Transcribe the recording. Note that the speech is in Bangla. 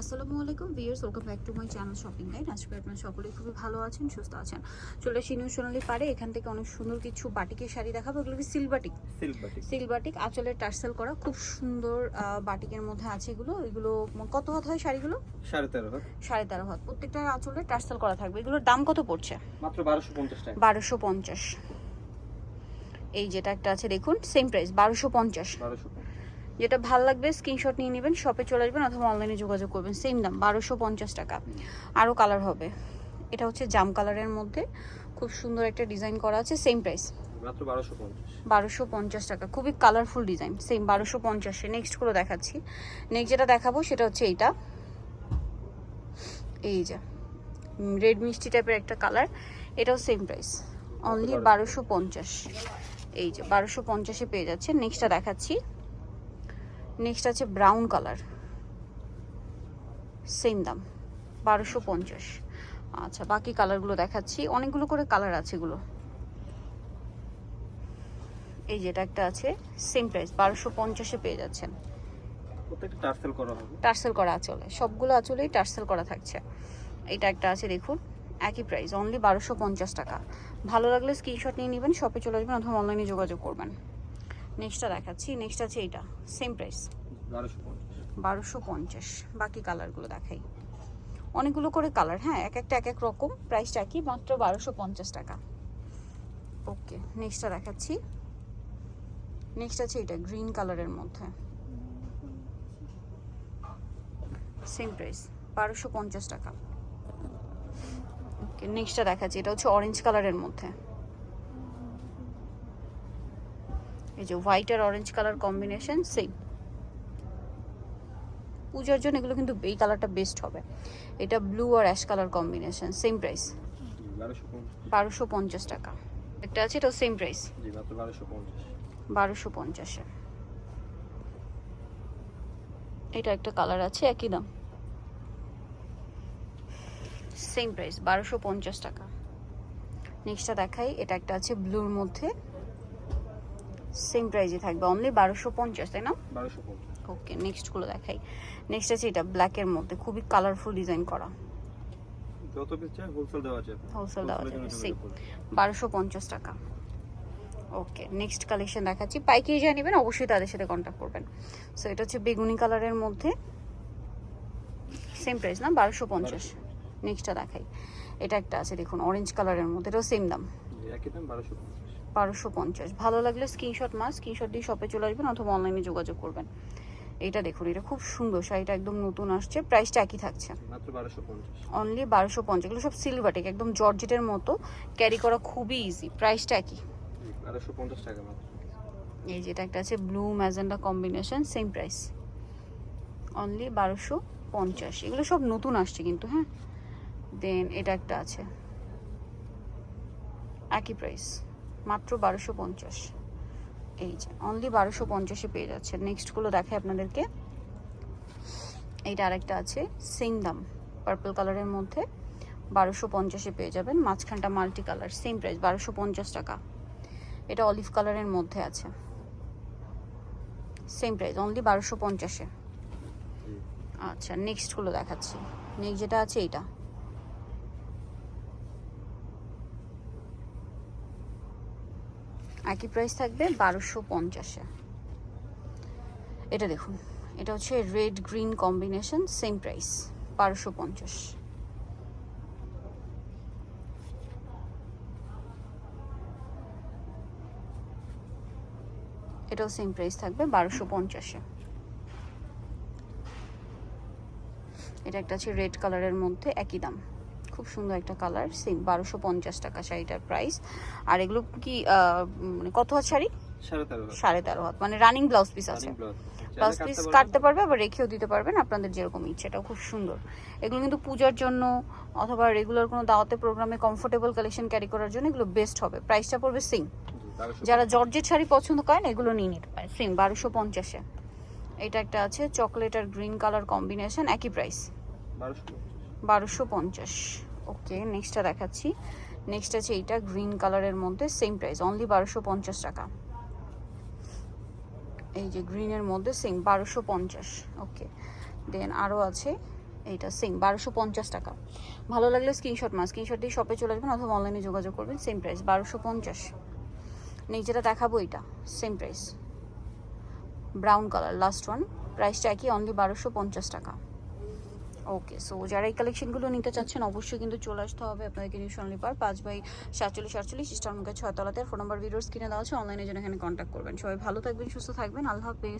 আসসালামু আলাইকুম viewers welcome back to my channel shopping guide. আজকে আপনারা সকলে খুবই ভালো আছেন সুস্থ আছেন। চলে আসি নিউ সোনালি পারে এখান থেকে অনেক সুন্দর কিছু বাটিকের শাড়ি দেখাবো। এগুলো কি silk batik silk batik silk batik আঁচলের টার্সেল করা। খুব সুন্দর বাটিকের মধ্যে আছে এগুলো। এগুলো কত হাত হয় শাড়িগুলো? সাড়ে তেরো হাত। সাড়ে তেরো হাত। প্রত্যেকটা আঁচলের টার্সেল করা থাকবে। এগুলোর দাম কত পড়ছে? মাত্র বারোশো পঞ্চাশ টাকা। বারোশো পঞ্চাশ। এই যেটা একটা আছে দেখুন সেম প্রাইস বারোশো পঞ্চাশ। বারোশো যেটা ভালো লাগবে স্ক্রিনশট নিয়ে নেবেন শপে চলে আসবেন অথবা অনলাইনে যোগাযোগ করবেন। সেম দাম বারোশো পঞ্চাশ টাকা। আরও কালার হবে। এটা হচ্ছে জাম কালারের মধ্যে। খুব সুন্দর একটা ডিজাইন করা আছে সেম প্রাইস বারোশো পঞ্চাশ। টাকা। খুবই কালারফুল ডিজাইন সেম বারোশো পঞ্চাশে। নেক্সটগুলো দেখাচ্ছি। নেক্সট যেটা দেখাবো সেটা হচ্ছে এইটা। এই যে রেড মিষ্টি টাইপের একটা কালার এটাও সেম প্রাইস অনলি বারোশো পঞ্চাশ। এই যে বারোশো পঞ্চাশে পেয়ে যাচ্ছে। নেক্সটটা দেখাচ্ছি। নেক্সট আছে ব্রাউন কালার সেম দাম বারোশো পঞ্চাশ। আচ্ছা বাকি কালারগুলো দেখাচ্ছি। অনেকগুলো করে কালার আছে এগুলো। এই যেটা একটা আছে সেম প্রাইস বারোশো পঞ্চাশে পেয়ে যাচ্ছেন। টার্সেল করা আঁচলে সবগুলো আঁচলেই টার্সেল করা থাকছে। এটা একটা আছে দেখুন একই প্রাইস অনলি বারোশো পঞ্চাশ টাকা। ভালো লাগলে স্ক্রিনশট নিয়ে নেবেন শপে চলে আসবেন অথবা অনলাইনে যোগাযোগ করবেন। নেক্সটটা দেখাচ্ছি। নেক্সট আছে এইটা। সেম প্রাইস বারোশো পঞ্চাশ। বাকি কালারগুলো দেখাই। অনেকগুলো করে কালার হ্যাঁ? এক একটা এক এক রকম। প্রাইসটা একই মাত্র বারোশো পঞ্চাশ টাকা। ওকে নেক্সটটা দেখাচ্ছি। নেক্সট আছে এটা গ্রিন কালারের মধ্যে। সেম প্রাইস বারোশো পঞ্চাশ টাকা। ওকে নেক্সটটা দেখাচ্ছি। এটা হচ্ছে অরেঞ্জ কালারের মধ্যে। এই যে হোয়াইট আর অরেঞ্জ কালার কম্বিনেশন সেম পূজার জন্য এগুলো কিন্তু এই কালারটা বেস্ট হবে। এটা ব্লু আর ash colour combination same price বারোশো পঞ্চাশ টাকা। একটা আছে, এটাও সেম প্রাইস বারোশো পঞ্চাশ। এটা একটা কালার আছে, একই দাম। সেম প্রাইস বারোশো পঞ্চাশ টাকা। নেক্সটটা দেখাই, এটা একটা আছে ব্লুর মধ্যে। সেম প্রাইসে থাকবে অনলি বারোশো পঞ্চাশ তাই না? ওকে নেক্সটগুলো দেখাই। নেক্সট আছে এটা ব্ল্যাকের মধ্যে খুবই কালারফুল ডিজাইন করা। যত পিস চাই হোলসেল দেওয়া যাবে হোলসেল দেওয়া যাবে সেম টাকা। ওকে নেক্সট কালেকশন দেখাচ্ছি। পাইকারি যা নেবেন অবশ্যই তাদের সাথে কন্ট্যাক্ট করবেন। সো এটা হচ্ছে বেগুনি কালারের মধ্যে। সেম প্রাইস না? বারোশো পঞ্চাশ। নেক্সটটা দেখাই। এটা একটা আছে দেখুন অরেঞ্জ কালারের মধ্যে এটাও সেম দাম। একই বারোশো পঞ্চাশ। ভালো লাগলে স্ক্রিনশট মাস স্ক্রিনশট দিয়ে শপে চলে আসবেন অথবা অনলাইনে যোগাযোগ করবেন। এটা দেখুন এটা খুব সুন্দর শাড়িটা একদম নতুন আসছে প্রাইসটা একই থাকছে। অনলি বারোশো পঞ্চাশ। এগুলো সব সিলভারটেক একদম জর্জেটের মতো। ক্যারি করা খুবই ইজি প্রাইসটা একই। এই যেটা একটা আছে blue magenta combination same price only বারোশো পঞ্চাশ এগুলো সব নতুন আসছে কিন্তু হ্যাঁ? দেন এটা একটা আছে। একই প্রাইস মাত্র বারোশো পঞ্চাশ। এই যে অনলি বারোশো পঞ্চাশে পেয়ে যাচ্ছে। নেক্সটগুলো দেখাই আপনাদেরকে। এইটা আরেকটা আছে সেম দাম। পার্পল কালারের মধ্যে বারোশো পঞ্চাশে পেয়ে যাবেন। মাঝখানটা মাল্টি কালার সেম প্রাইস বারোশো পঞ্চাশ টাকা। এটা অলিভ কালারের মধ্যে আছে। সেম প্রাইস অনলি বারোশো পঞ্চাশে। আচ্ছা নেক্সটগুলো দেখাচ্ছি। নেক্সট যেটা আছে এইটা। একই প্রাইস থাকবে বারোশো পঞ্চাশে। এটা দেখুন, এটা হচ্ছে red green combination same price বারোশো পঞ্চাশ। এটাও সেম প্রাইস থাকবে বারোশো পঞ্চাশে। এটা একটা আছে রেড কালারের মধ্যে একই দাম। খুব সুন্দর একটা কালার সেম বারোশো পঞ্চাশ টাকা শাড়িটার প্রাইস আর এগুলো কি মানে কত হাত শাড়ি? সাড়ে তেরো হাত। মানে রানিং ব্লাউজ পিস আছে। ব্লাউজ পিস কাটতে পারবে আবার রেখেও দিতে পারবেন আপনাদের যেরকম ইচ্ছে খুব সুন্দর। এগুলো কিন্তু পূজার জন্য অথবা রেগুলার কোনো দাওয়াতে প্রোগ্রামে কমফোর্টেবল কালেকশন ক্যারি করার জন্য এগুলো বেস্ট হবে। প্রাইসটা পড়বে সেম যারা জর্জেট শাড়ি পছন্দ করেন এগুলো নিয়ে নিতে পারেন। সেম বারোশো পঞ্চাশে। এটা একটা আছে চকলেট আর গ্রিন কালার কম্বিনেশন একই প্রাইস বারোশো পঞ্চাশ। ওকে নেক্সটটা দেখাচ্ছি। নেক্সট আছে এইটা গ্রিন কালারের মধ্যে সেম প্রাইস অনলি বারোশো পঞ্চাশ টাকা। এই যে গ্রিনের মধ্যে সেম বারোশো পঞ্চাশ। ওকে দেন আরও আছে, এইটা সেম বারোশো পঞ্চাশ টাকা। ভালো লাগলে স্ক্রিনশট মা স্ক্রিনশট দিয়ে শপে চলে আসবেন অথবা অনলাইনে যোগাযোগ করবেন সেম প্রাইস বারোশো পঞ্চাশ। নেই যেটা দেখাবো এটা same price brown colour last one প্রাইসটা একই অনলি বারোশো পঞ্চাশ টাকা। ওকে সো যারা এই কালেকশনগুলো নিতে চাচ্ছেন, অবশ্যই কিন্তু চলে আসতে হবে আপনাদেরকে নিউ সোনালি পার পাঁচ বাই সাতচল্লিশ, আটচল্লিশ ইস্টার ছয়তলাতে ফোন নাম্বার ভিডিওস কিনে দেওয়া আছে অনলাইনে জন্য এখানে কন্ট্যাক্ট করবেন। সবাই ভালো থাকবেন, সুস্থ থাকবেন, আল্লাহ হাফেজ।